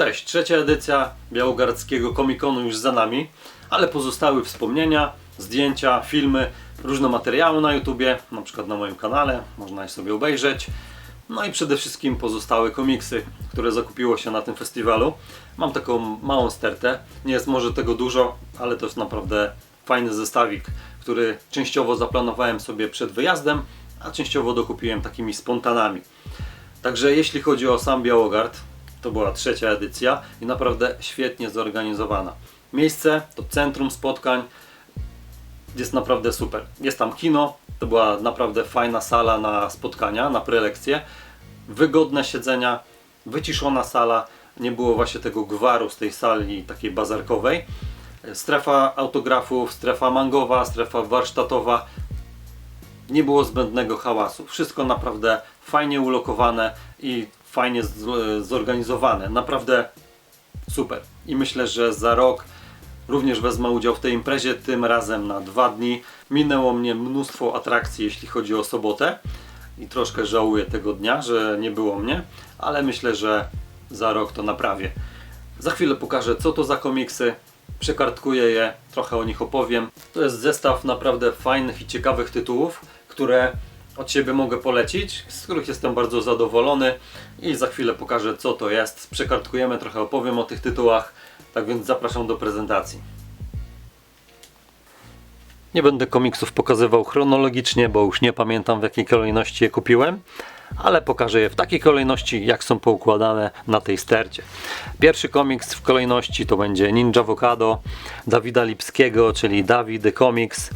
Cześć, trzecia edycja Białogardzkiego Komikonu już za nami, ale pozostały wspomnienia, zdjęcia, filmy, różne materiały na YouTubie, na przykład na moim kanale, można je sobie obejrzeć. No i przede wszystkim pozostały komiksy, które zakupiło się na tym festiwalu. Mam taką małą stertę, nie jest może tego dużo, ale to jest naprawdę fajny zestawik, który częściowo zaplanowałem sobie przed wyjazdem, a częściowo dokupiłem takimi spontanami. Także jeśli chodzi o sam Białogard, to była trzecia edycja i naprawdę świetnie zorganizowana. Miejsce to centrum spotkań, jest naprawdę super. Jest tam kino, to była naprawdę fajna sala na spotkania, na prelekcje. Wygodne siedzenia, wyciszona sala, nie było właśnie tego gwaru z tej sali takiej bazarkowej. Strefa autografów, strefa mangowa, strefa warsztatowa. Nie było zbędnego hałasu. Wszystko naprawdę fajnie ulokowane i fajnie zorganizowane. Naprawdę super. I myślę, że za rok również wezmę udział w tej imprezie, tym razem na dwa dni. Minęło mnie mnóstwo atrakcji, jeśli chodzi o sobotę i troszkę żałuję tego dnia, że nie było mnie, ale myślę, że za rok to naprawię. Za chwilę pokażę, co to za komiksy, przekartkuję je, trochę o nich opowiem. To jest zestaw naprawdę fajnych i ciekawych tytułów, które od siebie mogę polecić, z których jestem bardzo zadowolony i za chwilę pokażę, co to jest. Przekartkujemy, trochę opowiem o tych tytułach, tak więc zapraszam do prezentacji. Nie będę komiksów pokazywał chronologicznie, bo już nie pamiętam w jakiej kolejności je kupiłem, ale pokażę je w takiej kolejności, jak są poukładane na tej stercie. Pierwszy komiks w kolejności to będzie Ninja Avocado Dawida Lipskiego, czyli Dawid Comics.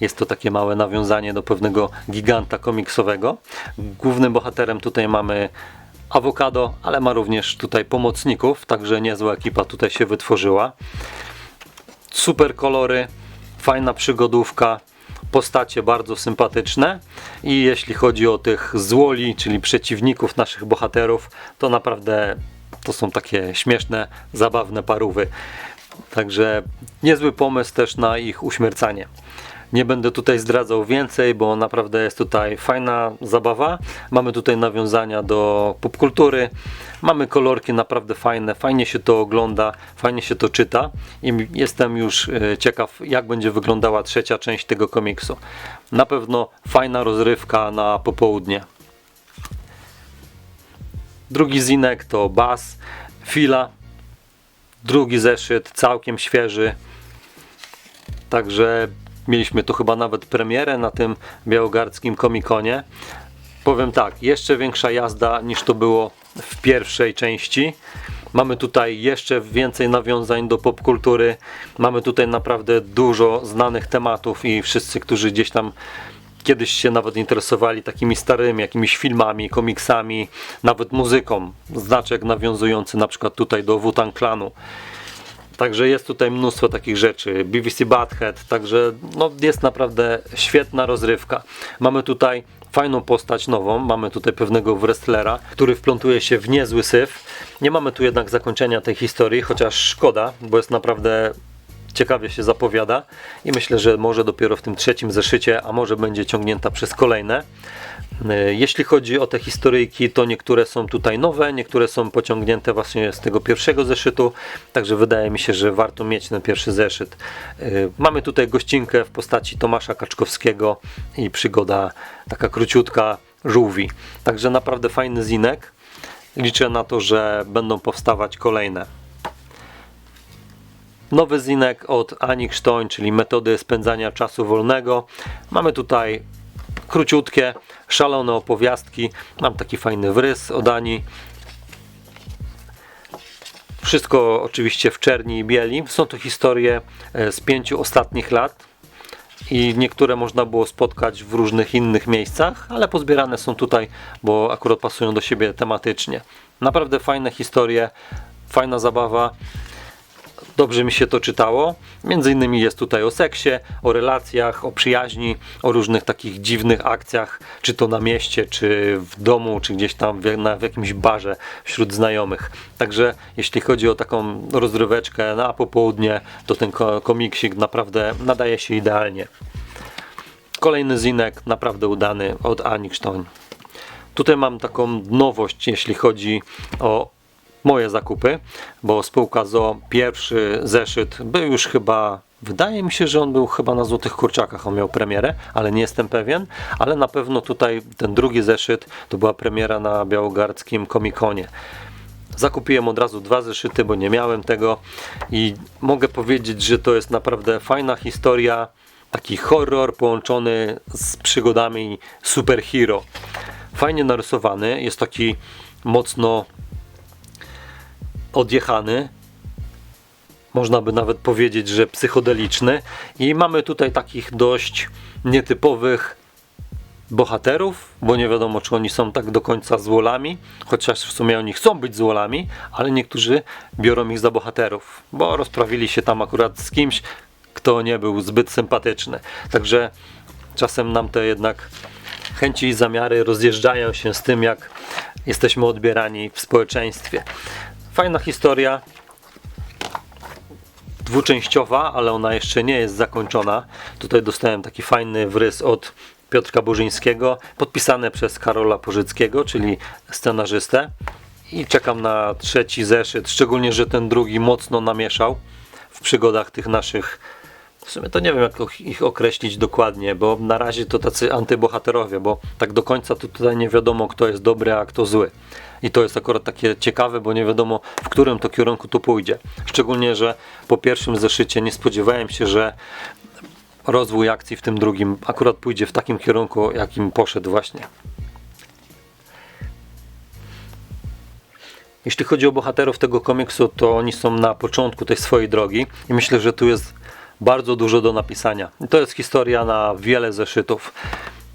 Jest to takie małe nawiązanie do pewnego giganta komiksowego. Głównym bohaterem tutaj mamy Awokado, ale ma również tutaj pomocników, także niezła ekipa tutaj się wytworzyła super kolory, fajna przygodówka, postacie bardzo sympatyczne i jeśli chodzi o tych złoli, czyli przeciwników naszych bohaterów, to naprawdę to są takie śmieszne, zabawne parówy. Także niezły pomysł też na ich uśmiercanie. Nie będę tutaj zdradzał więcej, bo naprawdę jest tutaj fajna zabawa. Mamy tutaj nawiązania do popkultury. Mamy kolorki naprawdę fajne, fajnie się to ogląda, fajnie się to czyta i jestem już e, ciekaw, jak będzie wyglądała trzecia część tego komiksu. Na pewno fajna rozrywka na popołudnie. Drugi zinek to Bas, Fila. Drugi zeszyt, całkiem świeży. Także mieliśmy tu chyba nawet premierę na tym białogardzkim komikonie. Powiem tak, jeszcze większa jazda niż to było w pierwszej części. Mamy tutaj jeszcze więcej nawiązań do popkultury. Mamy tutaj naprawdę dużo znanych tematów i wszyscy, którzy gdzieś tam kiedyś się nawet interesowali takimi starymi jakimiś filmami, komiksami, nawet muzyką. Znaczek nawiązujący na przykład tutaj do Wu-Tang Clanu. Także jest tutaj mnóstwo takich rzeczy. BBC Badhead, także no, jest naprawdę świetna rozrywka. Mamy tutaj fajną postać nową, mamy tutaj pewnego wrestlera, który wplątuje się w niezły syf. Nie mamy tu jednak zakończenia tej historii, chociaż szkoda, bo jest naprawdę ciekawie się zapowiada i myślę, że może dopiero w tym trzecim zeszycie, a może będzie ciągnięta przez kolejne. E, Jeśli chodzi o te historyjki, to niektóre są tutaj nowe, niektóre są pociągnięte właśnie z tego pierwszego zeszytu, także wydaje mi się, że warto mieć ten pierwszy zeszyt. E, Mamy tutaj gościnkę w postaci Tomasza Kaczkowskiego i przygoda taka króciutka żółwi. Także naprawdę fajny zinek. Liczę na to, że będą powstawać kolejne. Nowy zinek od Ani Krztoń, czyli metody spędzania czasu wolnego. Mamy tutaj króciutkie, szalone opowiastki. Mam taki fajny wrys od Ani. Wszystko oczywiście w czerni i bieli. Są to historie e, z pięciu ostatnich lat i niektóre można było spotkać w różnych innych miejscach, ale pozbierane są tutaj, bo akurat pasują do siebie tematycznie. Naprawdę fajne historie, fajna zabawa. Dobrze mi się to czytało. Między innymi jest tutaj o seksie, o relacjach, o przyjaźni, o różnych takich dziwnych akcjach, czy to na mieście, czy w domu, czy gdzieś tam w, na, w jakimś barze wśród znajomych. Także jeśli chodzi o taką rozryweczkę na popołudnie, to ten ko- komiksik naprawdę nadaje się idealnie. Kolejny zinek, naprawdę udany od Ani. Tutaj mam taką nowość, jeśli chodzi o moje zakupy, bo spółka ZO pierwszy zeszyt był już chyba Wydaje mi się, że on był chyba na Złotych Kurczakach, on miał premierę, ale nie jestem pewien, ale na pewno tutaj ten drugi zeszyt to była premiera na białogardzkim Komikonie. Zakupiłem od razu dwa zeszyty, bo nie miałem tego i mogę powiedzieć, że to jest naprawdę fajna historia, taki horror połączony z przygodami superhero. Fajnie narysowany, jest taki mocno odjechany, można by nawet powiedzieć, że psychodeliczny i mamy tutaj takich dość nietypowych bohaterów, bo nie wiadomo, czy oni są tak do końca złolami, chociaż w sumie oni chcą być złolami, ale niektórzy biorą ich za bohaterów, bo rozprawili się tam akurat z kimś, kto nie był zbyt sympatyczny. Także czasem nam te jednak chęci i zamiary rozjeżdżają się z tym, jak jesteśmy odbierani w społeczeństwie. Fajna historia, dwuczęściowa, ale ona jeszcze nie jest zakończona. Tutaj dostałem taki fajny wrys od Piotrka Burzyńskiego, podpisane przez Karola Pożyckiego, czyli scenarzystę. I czekam na trzeci zeszyt, szczególnie, że ten drugi mocno namieszał w przygodach tych naszych. W sumie to nie wiem, jak ich określić dokładnie, bo na razie to tacy antybohaterowie, bo tak do końca to tutaj nie wiadomo, kto jest dobry, a kto zły. I to jest akurat takie ciekawe, bo nie wiadomo, w którym to kierunku to pójdzie. Szczególnie, że po pierwszym zeszycie nie spodziewałem się, że rozwój akcji w tym drugim akurat pójdzie w takim kierunku, jakim poszedł właśnie. Jeśli chodzi o bohaterów tego komiksu, to oni są na początku tej swojej drogi i myślę, że tu jest bardzo dużo do napisania. I to jest historia na wiele zeszytów.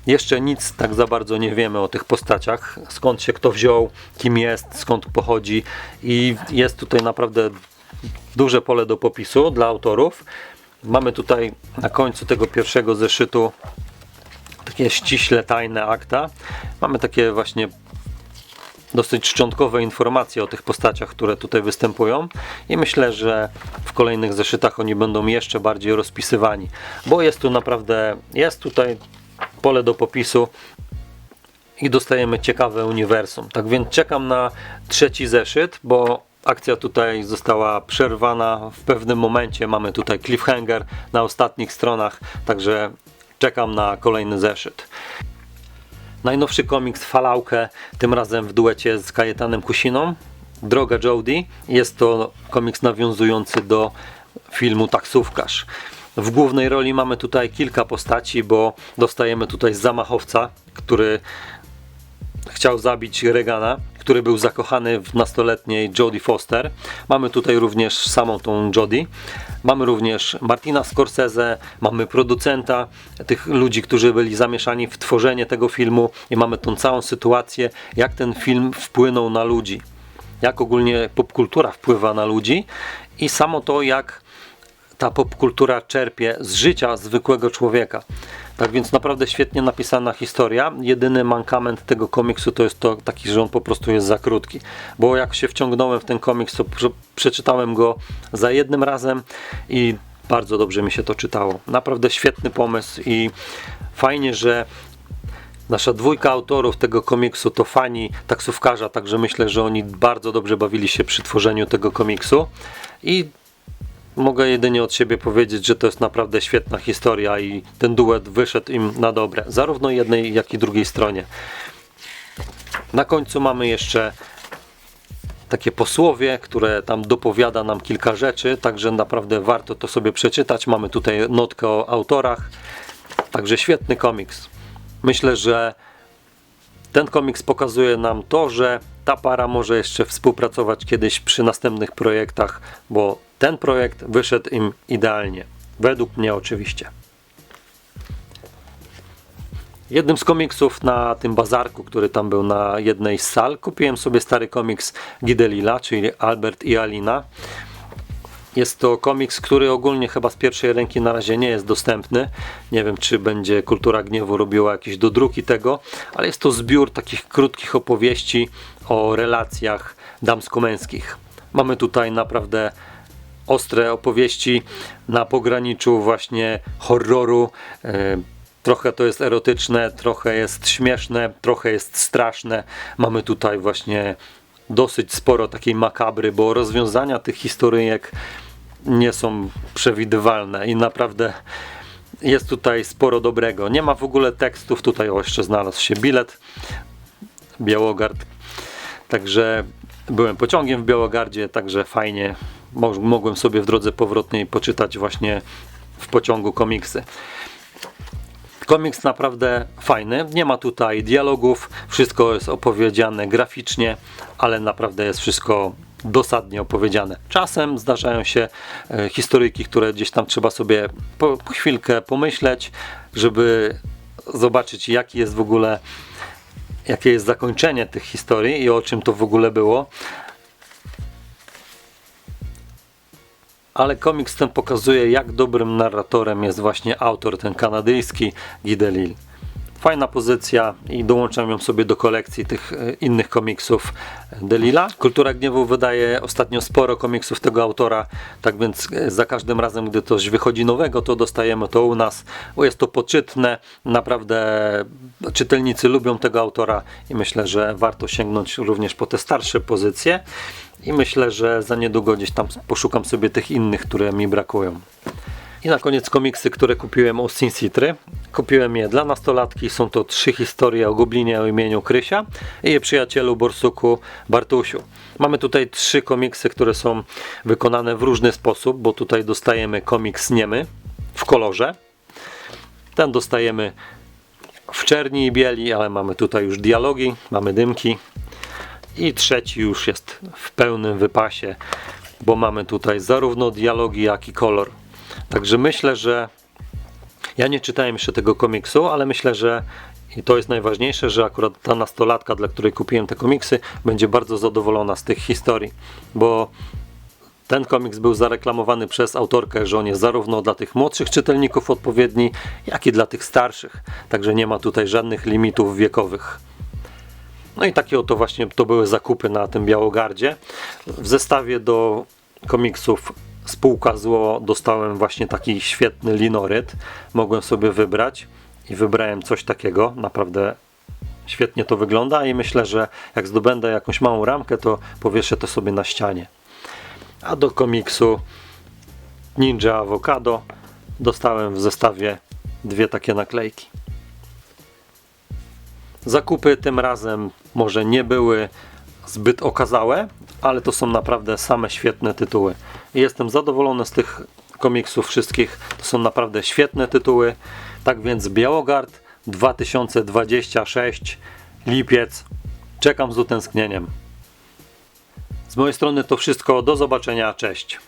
Jeszcze nic tak za bardzo nie wiemy o tych postaciach, skąd się kto wziął, kim jest, skąd pochodzi i jest tutaj naprawdę duże pole do popisu dla autorów. Mamy tutaj na końcu tego pierwszego zeszytu takie ściśle tajne akta. Mamy takie właśnie dosyć szczątkowe informacje o tych postaciach, które tutaj występują i myślę, że w kolejnych zeszytach oni będą jeszcze bardziej rozpisywani, bo jest tu naprawdę, jest tutaj pole do popisu i dostajemy ciekawe uniwersum. Tak więc czekam na trzeci zeszyt, bo akcja tutaj została przerwana w pewnym momencie. Mamy tutaj cliffhanger na ostatnich stronach, także czekam na kolejny zeszyt. Najnowszy komiks Falałkę, tym razem w duecie z Kajetanem Kusiną. Droga Jodie. Jest to komiks nawiązujący do filmu Taksówkarz. W głównej roli mamy tutaj kilka postaci, bo dostajemy tutaj zamachowca, który chciał zabić Regana, który był zakochany w nastoletniej Jodie Foster. Mamy tutaj również samą tą Jodie. Mamy również Martina Scorsese, mamy producenta, tych ludzi, którzy byli zamieszani w tworzenie tego filmu i mamy tą całą sytuację, jak ten film wpłynął na ludzi. Jak ogólnie popkultura wpływa na ludzi i samo to, jak ta popkultura czerpie z życia zwykłego człowieka. Tak więc naprawdę świetnie napisana historia. Jedyny mankament tego komiksu to jest to taki, że on po prostu jest za krótki. Bo jak się wciągnąłem w ten komiks, to przeczytałem go za jednym razem i bardzo dobrze mi się to czytało. Naprawdę świetny pomysł i fajnie, że Nasza dwójka autorów tego komiksu to fani taksówkarza, także myślę, że oni bardzo dobrze bawili się przy tworzeniu tego komiksu. I mogę jedynie od siebie powiedzieć, że to jest naprawdę świetna historia i ten duet wyszedł im na dobre, zarówno jednej, jak i drugiej stronie. Na końcu mamy jeszcze takie posłowie, które tam dopowiada nam kilka rzeczy, także naprawdę warto to sobie przeczytać. Mamy tutaj notkę o autorach, także świetny komiks. Myślę, że ten komiks pokazuje nam to, że ta para może jeszcze współpracować kiedyś przy następnych projektach, bo ten projekt wyszedł im idealnie. Według mnie oczywiście. Jednym z komiksów na tym bazarku, który tam był na jednej z sal, kupiłem sobie stary komiks Gidelila, czyli Albert i Alina. Jest to komiks, który ogólnie chyba z pierwszej ręki na razie nie jest dostępny. Nie wiem, czy będzie Kultura Gniewu robiła jakieś dodruki tego, ale jest to zbiór takich krótkich opowieści o relacjach damsko-męskich. Mamy tutaj naprawdę ostre opowieści na pograniczu właśnie horroru. E, trochę to jest erotyczne, trochę jest śmieszne, trochę jest straszne. Mamy tutaj właśnie dosyć sporo takiej makabry, bo rozwiązania tych historyjek nie są przewidywalne i naprawdę jest tutaj sporo dobrego. Nie ma w ogóle tekstów, tutaj o, jeszcze znalazł się bilet, Białogard, także byłem pociągiem w Białogardzie, także fajnie Mo- mogłem sobie w drodze powrotnej poczytać właśnie w pociągu komiksy. Komiks naprawdę fajny. Nie ma tutaj dialogów, wszystko jest opowiedziane graficznie, ale naprawdę jest wszystko dosadnie opowiedziane. Czasem zdarzają się e, historyjki, które gdzieś tam trzeba sobie po, chwilkę pomyśleć, żeby zobaczyć, jaki jest w ogóle, jakie jest zakończenie tych historii i o czym to w ogóle było. ale komiks ten pokazuje, jak dobrym narratorem jest właśnie autor, ten kanadyjski Guy Delisle. Fajna pozycja i dołączam ją sobie do kolekcji tych e, innych komiksów Delila. Kultura Gniewu wydaje ostatnio sporo komiksów tego autora, tak więc e, za każdym razem, gdy coś wychodzi nowego, to dostajemy to u nas, jest to poczytne, naprawdę czytelnicy lubią tego autora i myślę, że warto sięgnąć również po te starsze pozycje i myślę, że za niedługo gdzieś tam poszukam sobie tych innych, które mi brakują. I na koniec komiksy, które kupiłem u Sin. Kupiłem je dla nastolatki. Są to trzy historie o goblinie o imieniu Krysia i jej przyjacielu Borsuku Bartusiu. Mamy tutaj trzy komiksy, które są wykonane w różny sposób, bo tutaj dostajemy komiks niemy w kolorze. Ten dostajemy w czerni i bieli, ale mamy tutaj już dialogi, mamy dymki. I trzeci już jest w pełnym wypasie, bo mamy tutaj zarówno dialogi, jak i kolor. Także myślę, że ja nie czytałem jeszcze tego komiksu, ale myślę, że i to jest najważniejsze, że akurat ta nastolatka, dla której kupiłem te komiksy, będzie bardzo zadowolona z tych historii, bo ten komiks był zareklamowany przez autorkę, że on jest zarówno dla tych młodszych czytelników odpowiedni, jak i dla tych starszych. Także nie ma tutaj żadnych limitów wiekowych. No i takie oto właśnie to były zakupy na tym Białogardzie. W zestawie do komiksów Spółka Zło dostałem właśnie taki świetny linoryt. Mogłem sobie wybrać i wybrałem coś takiego. Naprawdę świetnie to wygląda i myślę, że jak zdobędę jakąś małą ramkę, to powieszę to sobie na ścianie. A do komiksu Ninja Avocado dostałem w zestawie dwie takie naklejki. Zakupy tym razem może nie były zbyt okazałe, ale to są naprawdę same świetne tytuły. Jestem zadowolony z tych komiksów wszystkich. To są naprawdę świetne tytuły. Tak więc Białogard 2026 lipiec. Czekam z utęsknieniem. Z mojej strony to wszystko. Do zobaczenia. Cześć.